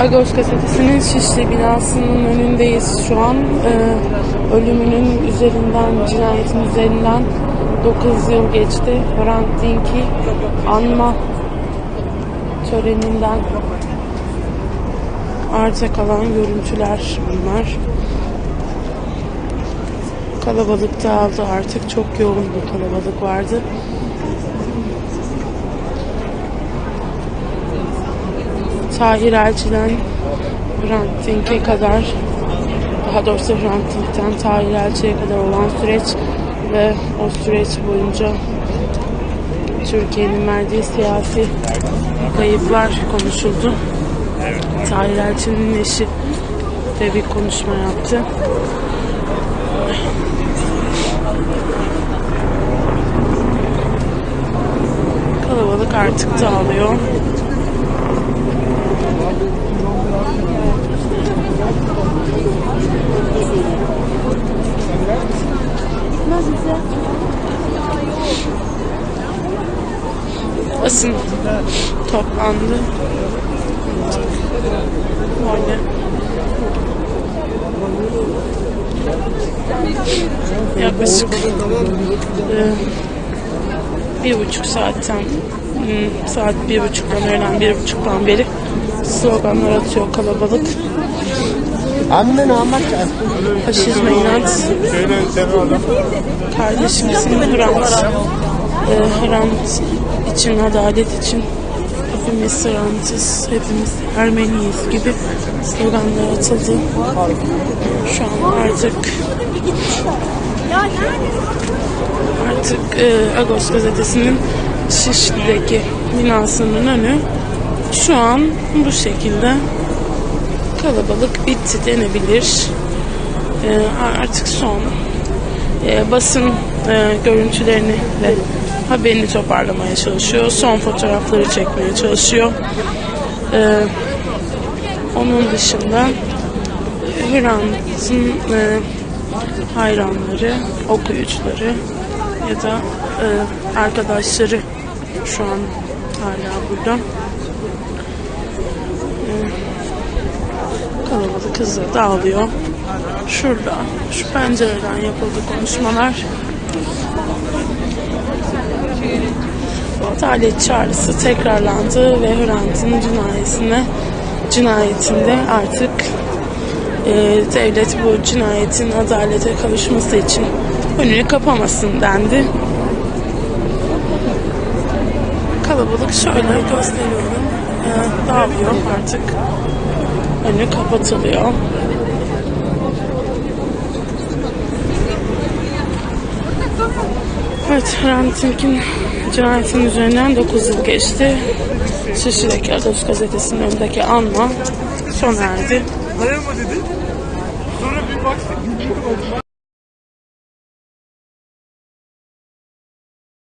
Agos gazetesinin Şişli binasının önündeyiz şu an. Ee, ölümünün üzerinden, cinayetin üzerinden 9 yıl geçti. Hrant Dink'i anma töreninden arta kalan görüntüler bunlar. Kalabalık dağıldı artık. Çok yoğun bir kalabalık vardı. Tahir Elçi'den Hrant Dink'e kadar daha doğrusu Hrant Dink'ten Tahir Elçi'ye kadar olan süreç ve o süreç boyunca Türkiye'nin verdiği siyasi kayıplar konuşuldu. Tahir Elçi'nin eşi de bir konuşma yaptı. Kalabalık artık dağılıyor. Basın toplandı. Öyle. Yaklaşık e, bir buçuk saatten hmm, saat bir buçuktan öğlen bir buçuktan beri sloganlar atıyor kalabalık. Anne ne yapmak Faşizme inat, kardeşimizin Hrant, e, Hrant için, adalet için hepimiz Hrant'ız, hepimiz Ermeniyiz gibi sloganlar atıldı. Şu an artık artık e, Agos gazetesinin Şişli'deki binasının önü şu an bu şekilde kalabalık bitti denebilir. E, artık son e, basın e, görüntülerini ve haberini toparlamaya çalışıyor. Son fotoğrafları çekmeye çalışıyor. E, onun dışında Hrant'ın e, hayranları, okuyucuları ya da e, arkadaşları şu an hala burada. Kalabalık hızla dağılıyor. Şurada, şu pencereden yapıldı konuşmalar. Adalet çağrısı tekrarlandı ve Hrant'ın cinayetine cinayetinde artık e, devlet bu cinayetin adalete kavuşması için önünü kapamasın dendi. Kalabalık şöyle gösteriyorum. E, dağılıyor artık. Önü kapatılıyor. Evet, Hrant Dink'in cinayetinin üzerinden 9 yıl geçti. Şişli'deki Ados gazetesinin önündeki anma sona erdi. Dayanma dedi. Sonra bir baktık.